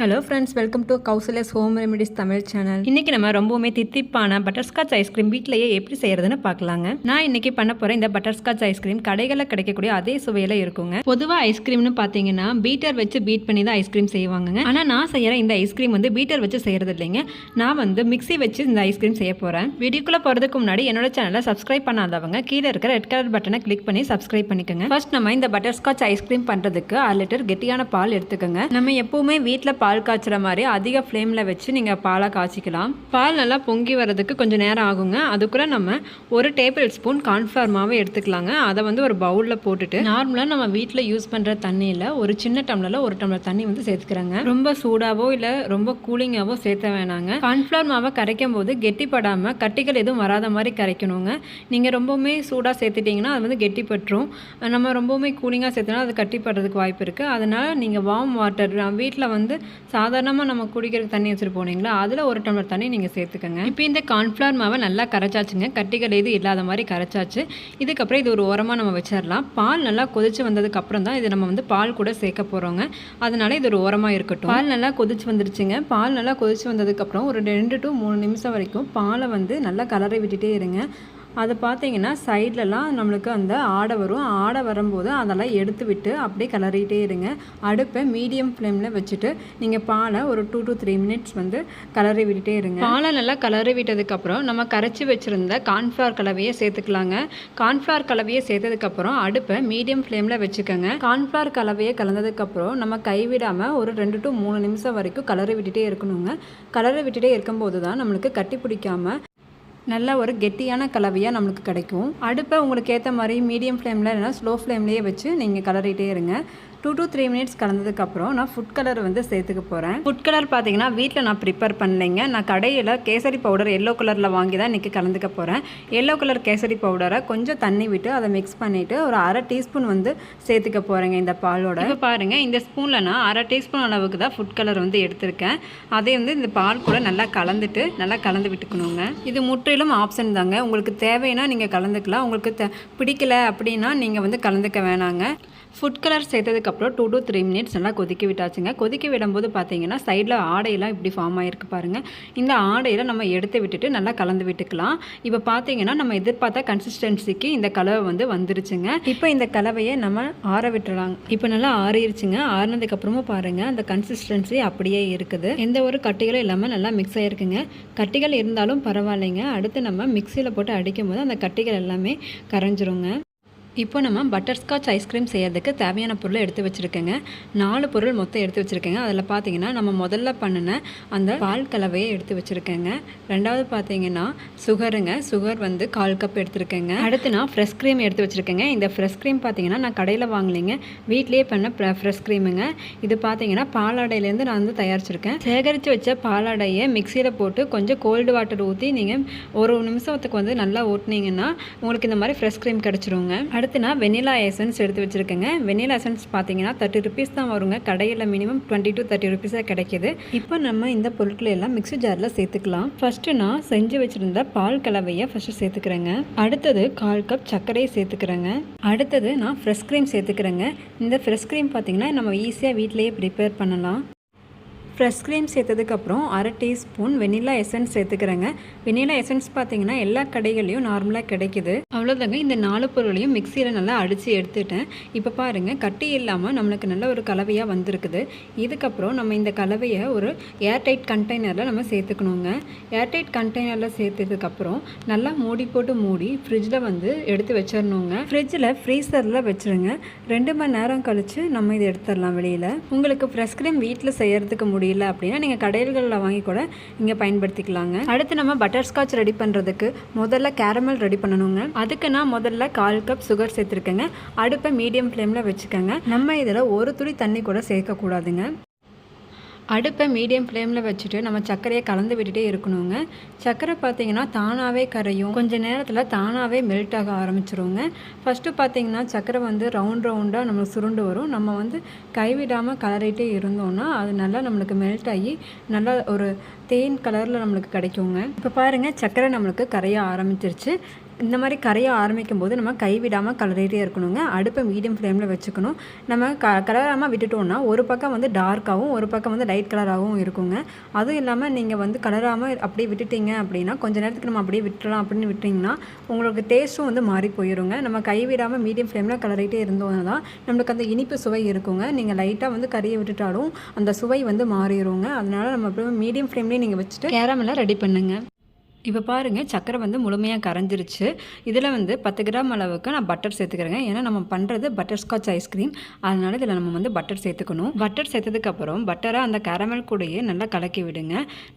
Hello friends welcome to Kousala's home remedies Tamil channel இன்றைக்கி நம்ம ரொம்பவுமே தித்திப்பான பட்டர்ஸ்காட்ச் ஐஸ்கிரீம் வீட்டிலேயே எப்படி செய்யறதுன்னு பார்க்கலாங்க. நான் இன்னைக்கு பண்ண போற இந்த பட்டர்ஸ்காட்ச் ஐஸ்கிரீம் கடைகளில் கிடைக்கக்கூடிய அதே சுவையில இருக்குங்க. பொதுவாக ஐஸ்கிரீம்னு பார்த்தீங்கன்னா பீட்டர் வச்சு பீட் பண்ணி தான் ஐஸ்கிரீம் செய்வாங்க ஆனால் நான் செய்யற இந்த ஐஸ்கிரீம் வந்து பீட்டர் வச்சு செய்கிறது இல்லைங்க. நான் வந்து மிக்சி வச்சு இந்த ஐஸ்கிரீம் செய்ய போகிறேன் வீடியோக்குள்ள போகிறதுக்கு முன்னாடி என்னோட சேனலை சப்ஸ்கிரைப் பண்ணாதவங்க கீழே இருக்கிற ரெட் கலர் பட்டனை கிளிக் பண்ணி சப்ஸ்கிரைப் பண்ணிக்கோங்க. ஃபர்ஸ்ட் நம்ம இந்த பட்டர்ஸ்காட்ச் ஐஸ்கிரீம் பண்ணுறதுக்கு அரை லிட்டர் கெட்டியான பால் எடுத்துக்கோங்க. நம்ம எப்பவுமே வீட்டில் பால் பால் காய்ச்சுற மாதிரி அதிக ஃப்ளேமில் வச்சு நீங்கள் பாலை காய்ச்சிக்கலாம். பால் நல்லா பொங்கி வர்றதுக்கு கொஞ்சம் நேரம் ஆகுங்க. அதுக்குள்ளே நம்ம ஒரு டேபிள் ஸ்பூன் கார்ன்ஃப்ளவர் மாவு எடுத்துக்கலாங்க. அதை வந்து ஒரு பவுலில் போட்டுட்டு நார்மலாக நம்ம வீட்டில் யூஸ் பண்ணுற தண்ணியில் ஒரு சின்ன டம்ளரில் ஒரு டம்ளர் தண்ணி வந்து சேர்த்துக்கிறேங்க. ரொம்ப சூடாவோ இல்லை ரொம்ப கூலிங்காவோ சேர்த்த வேணாங்க. கார்ன்ஃப்ளவர் மாவை கரைக்கும் போது கெட்டிப்படாமல் கட்டிகள் எதுவும் வராத மாதிரி கரைக்கணுங்க. நீங்கள் ரொம்பவுமே சூடாக சேர்த்துட்டிங்கன்னா அது வந்து கெட்டிப்பட்டுரும். நம்ம ரொம்பவுமே கூலிங்காக சேர்த்துனா அது கட்டிப்படுறதுக்கு வாய்ப்பு இருக்குது அதனால் நீங்கள் வார்ம் வாட்டர் வீட்டில் வந்து சாதாரணமாக நம்ம குடிக்கிற தண்ணி வச்சுட்டு போனீங்களா? அதில் ஒரு டம்ளர் தண்ணி நீங்கள் சேர்த்துக்கோங்க. இப்போ இந்த கார்ன்ஃப்ளவர் மாவை நல்லா கரைச்சாச்சுங்க. கட்டிகள் எதுவும் இல்லாத மாதிரி கரைச்சாச்சு. இதுக்கப்புறம் இது ஒரு உரமாக நம்ம வச்சிடலாம் பால் நல்லா கொதிச்சு வந்ததுக்கப்புறம் தான் இது நம்ம வந்து பால் கூட சேர்க்க போகிறோங்க அதனால இது ஒரு உரமாக இருக்கட்டும். பால் நல்லா கொதிச்சு வந்துருச்சுங்க. பால் நல்லா கொதிச்சு வந்ததுக்கப்புறம் ஒரு ரெண்டு டு மூணு நிமிஷம் வரைக்கும் பாலை வந்து நல்லா கலரை விட்டுட்டே இருங்க. அது பார்த்தீங்கன்னா சைட்லலாம் நம்மளுக்கு அந்த ஆடை வரும். ஆடை வரும்போது அதெல்லாம் எடுத்து விட்டு அப்படியே கிளறிட்டே இருங்க. அடுப்பை மீடியம் ஃப்ளேமில் வச்சுட்டு நீங்கள் பாலை ஒரு டூ டு த்ரீ மினிட்ஸ் வந்து கலரி விட்டுட்டே இருங்க. பாலை நல்லா கலரி விட்டதுக்கப்புறம் நம்ம கரைச்சி வச்சுருந்த கார்ன்ஃப்ளவர் கலவையை சேர்த்துக்கலாங்க. கார்ன்ஃப்ளவர் கலவையை சேர்த்ததுக்கப்புறம் அடுப்பை மீடியம் ஃப்ளேமில் வச்சுக்கோங்க. கார்ன்ஃப்ளவர் கலவையை கலந்ததுக்கப்புறம் நம்ம கைவிடாமல் ஒரு ரெண்டு டு மூணு நிமிஷம் வரைக்கும் கலரி விட்டுட்டே இருக்கணுங்க. கலரி விட்டுட்டே இருக்கும்போது தான் நம்மளுக்கு கட்டி பிடிக்காமல் நல்ல ஒரு கெட்டியான கலவையாக நம்மளுக்கு கிடைக்கும். அடுப்பை உங்களுக்கு ஏற்ற மாதிரி மீடியம் ஃப்ளேமில் இல்லைனா ஸ்லோ ஃப்ளேம்லேயே வச்சு நீங்கள் கலரிட்டே இருங்க. டூ டு த்ரீ மினிட்ஸ் கலந்ததுக்கப்புறம் நான் ஃபுட் கலர் வந்து சேர்த்துக்க போகிறேன் ஃபுட் கலர் பார்த்தீங்கன்னா வீட்டில் நான் ப்ரிப்பேர் பண்ணலைங்க. நான் கடையில் கேசரி பவுடர் எல்லோ கலரில் வாங்கி தான் இன்றைக்கி கலந்துக்க போகிறேன் எல்லோ கலர் கேசரி பவுடரை கொஞ்சம் தண்ணி விட்டு அதை மிக்ஸ் பண்ணிவிட்டு ஒரு அரை டீஸ்பூன் வந்து சேர்த்துக்க போகிறேங்க இந்த பாலோட. இப்போ பாருங்கள் இந்த ஸ்பூனில் நான் அரை டீஸ்பூன் அளவுக்கு தான் ஃபுட் கலர் வந்து எடுத்திருக்கேன். அதே வந்து இந்த பால் கூட நல்லா கலந்துட்டு நல்லா கலந்து விட்டுக்கணுங்க. இது முற்றிலும் ஆப்ஷன் தாங்க. உங்களுக்கு தேவைன்னா நீங்கள் கலந்துக்கலாம். உங்களுக்கு த பிடிக்கல அப்படின்னா நீங்கள் வந்து கலந்துக்க வேணாங்க. ஃபுட் கலர் சேர்த்ததுக்கப்புறம் டூ டு த்ரீ மினிட்ஸ் நல்லா கொதிக்க விட்டாச்சுங்க. கொதிக்க விடும்போது பார்த்தீங்கன்னா சைடில் ஆடையெல்லாம் இப்படி ஃபார்ம் ஆகிருக்கு பாருங்கள் இந்த ஆடையில் நம்ம எடுத்து விட்டுட்டு நல்லா கலந்து விட்டுக்கலாம். இப்போ பார்த்தீங்கன்னா நம்ம எதிர்பார்த்த கன்சிஸ்டன்சிக்கு இந்த கலவை வந்து வந்துருச்சுங்க. இப்போ இந்த கலவையை நம்ம ஆற விட்டுறலாம். இப்போ நல்லா ஆறிடுச்சுங்க ஆறினதுக்கப்புறமும் பாருங்கள் அந்த கன்சிஸ்டன்சி அப்படியே இருக்குது. எந்த ஒரு கட்டிகளும் இல்லாமல் நல்லா மிக்ஸ் ஆகிருக்குங்க கட்டிகள் இருந்தாலும் பரவாயில்லைங்க. அடுத்து நம்ம மிக்சியில் போட்டு அடிக்கும் போது அந்த கட்டிகள் எல்லாமே கரைஞ்சிருங்க. இப்போ நம்ம பட்டர்ஸ்காட்ச் ஐஸ்கிரீம் செய்கிறதுக்கு தேவையான பொருளை எடுத்து வச்சுருக்கேங்க. நாலு பொருள் மொத்தம் எடுத்து வச்சுருக்கேங்க. அதில் பார்த்தீங்கன்னா நம்ம முதல்ல பண்ணின அந்த பால் கலவையை எடுத்து வச்சுருக்கேங்க. ரெண்டாவது பார்த்தீங்கன்னா சுகருங்க. சுகர் வந்து கால் கப் எடுத்துருக்கேங்க. அடுத்து நான் ஃப்ரெஷ் க்ரீம் எடுத்து வச்சுருக்கேங்க. இந்த ஃப்ரெஷ் க்ரீம் பார்த்தீங்கன்னா நான் கடையில் வாங்கலைங்க. வீட்லேயே பண்ண ஃப்ரெஷ் க்ரீமுங்க இது பார்த்தீங்கன்னா பாலாடையிலேருந்து நான் வந்து தயாரிச்சிருக்கேன். சேகரித்து வச்ச பாலாடையை மிக்சியில் போட்டு கொஞ்சம் கோல்டு வாட்டர் ஊற்றி நீங்கள் ஒரு நிமிஷத்துக்கு வந்து நல்லா ஓட்டினீங்கன்னா உங்களுக்கு இந்த மாதிரி ஃப்ரெஷ் க்ரீம் கிடச்சிருங்க. அடுத்து நான் வெனிலா எசன்ஸ் எடுத்து வச்சுருக்கேங்க. வெனிலா எசன்ஸ் பார்த்தீங்கன்னா தேர்ட்டி ருபீஸ் தான் வருங்க. கடையில் மினிமம் டுவெண்ட்டி டு தேர்ட்டி ருபீஸாக கிடைக்கிது. இப்போ நம்ம இந்த பொருட்களை எல்லாம் மிக்ஸி ஜாரில் சேர்த்துக்கலாம். ஃபஸ்ட்டு நான் செஞ்சு வச்சுருந்த பால் கலவையை ஃபஸ்ட்டு சேர்த்துக்கிறேங்க. அடுத்தது கால் கப் சர்க்கரையை சேர்த்துக்கிறேங்க. அடுத்தது நான் ஃப்ரெஷ் க்ரீம் சேர்த்துக்கிறேங்க. இந்த ஃப்ரெஷ் க்ரீம் பார்த்தீங்கன்னா நம்ம ஈஸியாக வீட்டிலேயே ப்ரிப்பேர் பண்ணலாம். ஃப்ரெஷ் க்ரீம் சேர்த்ததுக்கப்புறம் அரை டீஸ்பூன் வெனிலா எசன்ஸ் சேர்த்துக்கிறேங்க. வெண்ணிலா எசன்ஸ் பார்த்தீங்கன்னா எல்லா கடைகள்லையும் நார்மலாக கிடைக்குது. அவ்வளோதாங்க இந்த நாலு பொருளையும் மிக்சியில் நல்லா அடித்து எடுத்துட்டேன். இப்போ பாருங்கள் கட்டி இல்லாமல் நம்மளுக்கு நல்ல ஒரு கலவையாக வந்திருக்குது. இதுக்கப்புறம் நம்ம இந்த கலவையை ஒரு ஏர்டைட் கண்டெய்னரில் நம்ம சேர்த்துக்கணுங்க. ஏர்டைட் கண்டெய்னரில் சேர்த்ததுக்கப்புறம் நல்லா மூடி போட்டு மூடி ஃப்ரிட்ஜில் வந்து எடுத்து வச்சிடணுங்க ஃப்ரிட்ஜில் ஃப்ரீசரில் வச்சுருங்க. ரெண்டு மணி நேரம் கழித்து நம்ம இதை எடுத்துடலாம் வெளியில். உங்களுக்கு ஃப்ரெஷ் க்ரீம் வீட்டில் செய்கிறதுக்கு முடியல அப்படின்னா நீங்கள் கடைகளில் வாங்கி கூட இங்கே பயன்படுத்திக்கலாங்க. அடுத்து நம்ம பட்டர் ஸ்காட்ச் ரெடி பண்ணுறதுக்கு முதல்ல கேரமல் ரெடி பண்ணணுங்க. அதுக்கு நான் முதல்ல கால் கப் சுகர் சேர்த்துருக்கேங்க. அடுப்பை மீடியம் ஃப்ளேமில் வச்சுக்கோங்க. நம்ம இதில் ஒரு துளி தண்ணி கூட சேர்க்கக்கூடாதுங்க. அடுப்பை மீடியம் ஃப்ளேமில் வச்சுட்டு நம்ம சர்க்கரையை கலந்து விட்டுட்டே இருக்கணுங்க. சர்க்கரை பார்த்தீங்கன்னா தானாகவே கரையும். கொஞ்சம் நேரத்தில் தானாகவே மெல்ட் ஆக ஆரம்பிச்சிருங்க. ஃபஸ்ட்டு பார்த்தீங்கன்னா சர்க்கரை வந்து ரவுண்ட் ரவுண்டாக நம்மளுக்கு சுருண்டு வரும். நம்ம வந்து கைவிடாமல் கலரிட்டே இருந்தோம்னா அது நல்லா நம்மளுக்கு மெல்ட் ஆகி நல்லா ஒரு தேன் கலரில் நம்மளுக்கு கிடைக்குங்க. இப்போ பாருங்கள் சர்க்கரை நம்மளுக்கு கரைய ஆரம்பிச்சிருச்சு. இந்த மாதிரி கரைய ஆரம்பிக்கும் போது நம்ம கைவிடாமல் கலரிட்டே இருக்கணுங்க. அடுப்பை மீடியம் ஃப்ளேமில் வச்சுக்கணும். நம்ம க கலராமல் விட்டுட்டோம்னா ஒரு பக்கம் வந்து டார்க்காகவும் ஒரு பக்கம் வந்து லைட் கலராகவும் இருக்குங்க. அதுவும் இல்லாமல் நீங்கள் வந்து கலராமல் அப்படியே விட்டுட்டீங்க அப்படின்னா கொஞ்ச நேரத்துக்கு நம்ம அப்படியே விட்டுலாம் அப்படின்னு விட்டிங்கன்னா உங்களுக்கு டேஸ்ட்டும் வந்து மாறி போயிருங்க. நம்ம கைவிடாமல் மீடியம் ஃப்ளேமில் கலரிட்டே இருந்தோம்னா தான் நம்மளுக்கு அந்த இனிப்பு சுவை இருக்குங்க. நீங்கள் லைட்டாக வந்து கறியை விட்டுட்டாலும் அந்த சுவை வந்து மாறிடுங்க அதனால் நம்ம மீடியம் ஃப்ளேம்லேயே நீங்கள் வச்சுட்டு கேரமெல்லாம் ரெடி பண்ணுங்கள் இப்போ பாருங்கள் சக்கரை வந்து முழுமையாக கரைஞ்சிருச்சு. இதில் வந்து பத்து கிராம் அளவுக்கு நான் பட்டர் சேர்த்துக்கிறேங்க. ஏன்னா நம்ம பண்ணுறது பட்டர் ஸ்காட்ச் ஐஸ்கிரீம் அதனால் இதில் நம்ம வந்து பட்டர் சேர்த்துக்கணும். பட்டர் சேர்த்ததுக்கப்புறம் பட்டரை அந்த கேரமல் கூடயே நல்லா கலக்கி விடுங்க.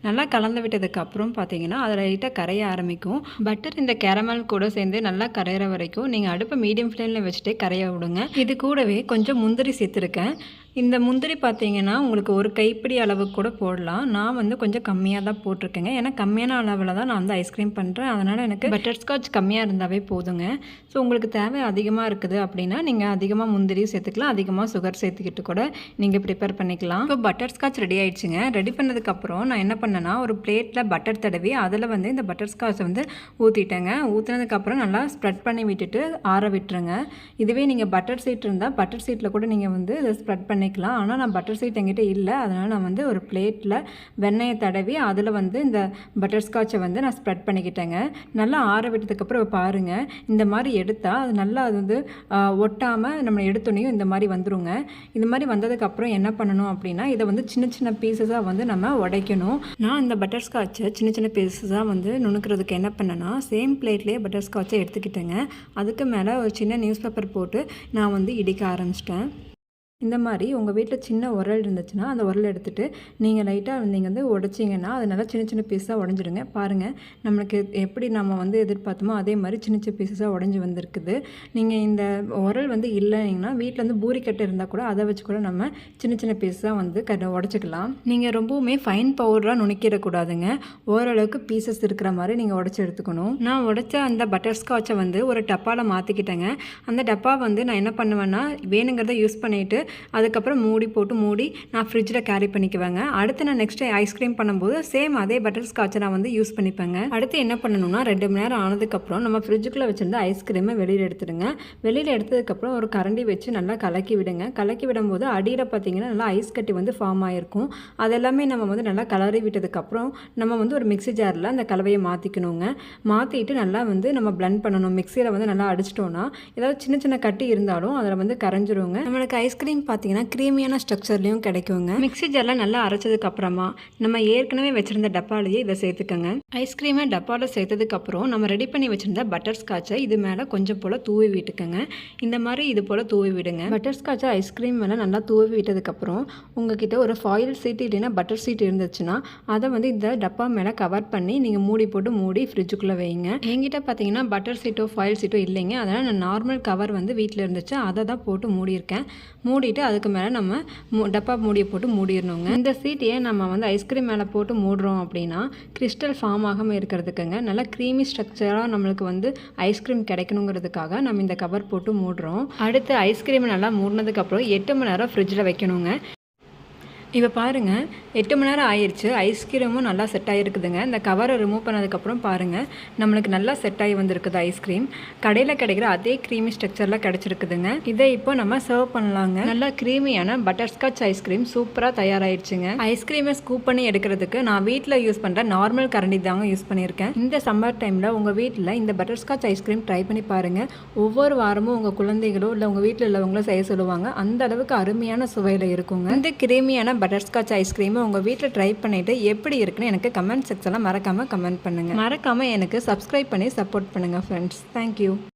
நல்லா கலந்து விட்டதுக்கப்புறம் பார்த்தீங்கன்னா அதில் லைட்டாக கரைய ஆரம்பிக்கும். பட்டர் இந்த கேரமல் கூட சேர்ந்து நல்லா கரையிற வரைக்கும் நீங்கள் அடுப்பை மீடியம் ஃப்ளேமில் வச்சுட்டு கரைய விடுங்க. இது கூடவே கொஞ்சம் முந்திரி சேர்த்துருக்கேன். இந்த முந்திரி பார்த்தீங்கன்னா உங்களுக்கு ஒரு கைப்பிடி அளவு கூட போடலாம். நான் வந்து கொஞ்சம் கம்மியாக தான் போட்டிருக்கேங்க. ஏன்னா கம்மியான அளவில் தான் நான் வந்து ஐஸ்கிரீம் பண்ணுறேன் அதனால் எனக்கு பட்டர் ஸ்காட்ச் கம்மியாக இருந்தாவே போதுங்க. ஸோ உங்களுக்கு தேவை அதிகமாக இருக்குது அப்படின்னா நீங்கள் அதிகமாக முந்திரி சேர்த்துக்கலாம். அதிகமாக சுகர் சேர்த்துக்கிட்டு கூட நீங்கள் ப்ரிப்பேர் பண்ணிக்கலாம். இப்போ பட்டர் ஸ்காட்ச் ரெடி ஆயிடுச்சுங்க. ரெடி பண்ணதுக்கப்புறம் நான் என்ன பண்ணேன்னா ஒரு பிளேட்டில் பட்டர் தடவி அதில் வந்து இந்த பட்டர் ஸ்காட்சை வந்து ஊற்றிட்டேங்க ஊற்றினதுக்கப்புறம் நல்லா ஸ்ப்ரெட் பண்ணி விட்டுட்டு ஆற விட்டுருங்க. இதுவே நீங்கள் பட்டர் சீட் இருந்தால் பட்டர் சீட்டில் கூட நீங்கள் வந்து இதை ஸ்ப்ரெட் பண்ணி பண்ணிக்கலாம். ஆனால் நான் பட்டர் சீட் என்கிட்ட இல்லை. அதனால் நான் வந்து ஒரு பிளேட்டில் வெண்ணெயை தடவி அதில் வந்து இந்த பட்டர் ஸ்காட்சை வந்து நான் ஸ்ப்ரெட் பண்ணிக்கிட்டேங்க. நல்லா ஆற விட்டதுக்கப்புறம் பாருங்கள் இந்த மாதிரி எடுத்தால் அது நல்லா அது வந்து ஒட்டாமல் நம்ம எடுத்தோனையும் இந்த மாதிரி வந்துருங்க. இந்த மாதிரி வந்ததுக்கப்புறம் என்ன பண்ணணும் அப்படின்னா இதை வந்து சின்ன சின்ன பீசஸாக வந்து நம்ம உடைக்கணும். நான் இந்த பட்டர் ஸ்காட்சை சின்ன சின்ன பீசஸாக வந்து நுணுக்கிறதுக்கு என்ன பண்ணேன்னா சேம் பிளேட்லேயே பட்டர் ஸ்காட்சை எடுத்துக்கிட்டேங்க. அதுக்கு மேலே ஒரு சின்ன நியூஸ் பேப்பர் போட்டு நான் வந்து இடிக்க ஆரம்பிச்சிட்டேன். இந்த மாதிரி உங்கள் வீட்டில் சின்ன உரல் இருந்துச்சுன்னா அந்த உரல் எடுத்துகிட்டு நீங்கள் லைட்டாக நீங்கள் வந்து உடைச்சிங்கன்னா அது நல்லா சின்ன சின்ன பீஸாக உடஞ்சிடுங்க. பாருங்கள் நம்மளுக்கு எப்படி நம்ம வந்து எதிர்பார்த்தோமோ அதே மாதிரி சின்ன சின்ன பீஸஸாக உடஞ்சி வந்திருக்குது. நீங்கள் இந்த உரல் வந்து இல்லைங்கன்னா வீட்டில் வந்து பூரிக்கட்டை இருந்தால் கூட அதை வச்சு கூட நம்ம சின்ன சின்ன பீஸாக வந்து க உடச்சிக்கலாம். நீங்கள் ரொம்பவுமே ஃபைன் பவுடராக நுணுக்கிடக்கூடாதுங்க ஓரளவுக்கு பீசஸ் இருக்கிற மாதிரி நீங்கள் உடச்சி எடுத்துக்கணும். நான் உடச்ச அந்த பட்டர்ஸ்காட்சை வந்து ஒரு டப்பாவில் மாற்றிக்கிட்டேங்க அந்த டப்பா வந்து நான் என்ன பண்ணுவேன்னா வேணுங்கிறத யூஸ் பண்ணிவிட்டு அதுக்கப்புறம் மூடி போட்டு மூடி நான் ஃப்ரிட்ஜில் கேரி பண்ணிக்குவேங்க. அடுத்து நான் நெக்ஸ்ட் ஐஸ்கிரீம் பண்ணும்போது சேம் அதே பட்டர் ஸ்காட்சை நான் வந்து யூஸ் பண்ணிப்பேங்க. அடுத்து என்ன பண்ணணும்னா ரெண்டு மணி நேரம் ஆனதுக்கப்புறம் நம்ம ஃப்ரிட்ஜுக்குள்ளே வச்சுருந்த ஐஸ்கிரீமை வெளியில் எடுத்துடுங்க. வெளியில் எடுத்ததுக்கப்புறம் ஒரு கரண்டி வச்சு நல்லா கலக்கி விடுங்க. கலக்கி விடும்போது அடியில் பார்த்தீங்கன்னா நல்லா ஐஸ் கட்டி வந்து ஃபார்ம் ஆகிருக்கும் அதெல்லாமே நம்ம வந்து நல்லா கலரி விட்டதுக்கப்புறம் நம்ம வந்து ஒரு மிக்ஸி ஜாரில் அந்த கலவையை மாற்றிக்கணுங்க மாற்றிட்டு நல்லா வந்து நம்ம பிளண்ட் பண்ணணும். மிக்சியில் வந்து நல்லா அடிச்சிட்டோன்னா ஏதாவது சின்ன சின்ன கட்டி இருந்தாலும் அதில் வந்து கரைஞ்சிருவோங்க நம்மளுக்கு ஐஸ்கிரீம் பார்த்தீங்கன்னா க்ரீமியான ஸ்ட்ரக்சர்லேயும் கிடைக்குங்க. மிக்ஸி ஜாரில் நல்லா அரைச்சதுக்கு அப்புறமா நம்ம ஏற்கனவே வச்சுருந்த டப்பாலேயே இதை சேர்த்துக்கோங்க. ஐஸ்கிரீமை டப்பாவில் சேர்த்ததுக்கப்புறம் நம்ம ரெடி பண்ணி வச்சுருந்த பட்டர் ஸ்காட்சை இது மேலே கொஞ்சம் போல் தூவி விட்டுக்கோங்க. இந்த மாதிரி இது போல் தூவி விடுங்க. பட்டர் ஸ்காட்சை ஐஸ்கிரீம் மேலே நல்லா தூவி விட்டதுக்கப்புறம் உங்ககிட்ட ஒரு ஃபாயில் சீட் இல்லைன்னா பட்டர் சீட் இருந்துச்சுன்னா அதை வந்து இந்த டப்பா மேலே கவர் பண்ணி நீங்கள் மூடி போட்டு மூடி ஃப்ரிட்ஜுக்குள்ளே வைங்க. எங்கிட்ட பார்த்தீங்கன்னா பட்டர் சீட்டோ ஃபாயில் சீட்டோ இல்லைங்க. அதனால் நான் நார்மல் கவர் வந்து வீட்டில் இருந்துச்சு. அதை தான் போட்டு மூடியிருக்கேன். மூடிட்டு அதுக்கு மேலே நம்ம டப்பா மூடியை போட்டு மூடிடணுங்க. இந்த சீட்டையே நம்ம வந்து ஐஸ்கிரீம் மேலே போட்டு மூடுறோம் அப்படின்னா கிறிஸ்டல் ஃபார்ம் ஆகாமல் இருக்கிறதுக்குங்க. நல்லா க்ரீமி ஸ்ட்ரக்சராக நம்மளுக்கு வந்து ஐஸ்கிரீம் கிடைக்கணுங்கிறதுக்காக நம்ம இந்த கவர் போட்டு மூடுறோம். அடுத்து ஐஸ்கிரீம் நல்லா மூடினதுக்கப்புறம் எட்டு மணி நேரம் ஃப்ரிட்ஜில் வைக்கணுங்க. இப்போ பாருங்கள் எட்டு மணி நேரம் ஆயிடுச்சு ஐஸ்கிரீமும் நல்லா செட் ஆகிருக்குதுங்க இந்த கவரை ரிமூவ் பண்ணதுக்கப்புறம் பாருங்கள் நம்மளுக்கு நல்லா செட் ஆகி வந்திருக்குது ஐஸ்கிரீம் கடையில் கிடைக்கிற அதே க்ரீமி ஸ்ட்ரக்சரில் கிடச்சிருக்குதுங்க. இதை இப்போ நம்ம சர்வ் பண்ணலாங்க. நல்லா க்ரீமியான பட்டர்ஸ்காட்ச் ஐஸ்கிரீம் சூப்பராக தயாராகிடுச்சுங்க ஐஸ்கிரீமை ஸ்கூப் பண்ணி எடுக்கிறதுக்கு நான் வீட்டில் யூஸ் பண்ணுற நார்மல் கரண்டி தாங்க யூஸ் பண்ணியிருக்கேன். இந்த சம்மர் டைமில் உங்கள் வீட்டில் இந்த பட்டர்ஸ்காட்ச் ஐஸ்கிரீம் ட்ரை பண்ணி பாருங்கள் ஒவ்வொரு வாரமும் உங்கள் குழந்தைகளோ இல்லை உங்கள் வீட்டில் உள்ளவங்களோ செய்ய சொல்லுவாங்க. அந்த அளவுக்கு அருமையான சுவையில் இருக்குங்க. இந்த கிரீமியான பட்டர்ஸ்காட்ச் ஐஸ்கிரீமை உங்கள் வீட்டில் ட்ரை பண்ணிவிட்டு எப்படி இருக்குன்னு எனக்கு கமெண்ட் செக்ஷனில் மறக்காமல் கமெண்ட் பண்ணுங்கள் மறக்காமல் எனக்கு சப்ஸ்கிரைப் பண்ணி சப்போர்ட் பண்ணுங்கள் ஃப்ரெண்ட்ஸ் தேங்க்யூ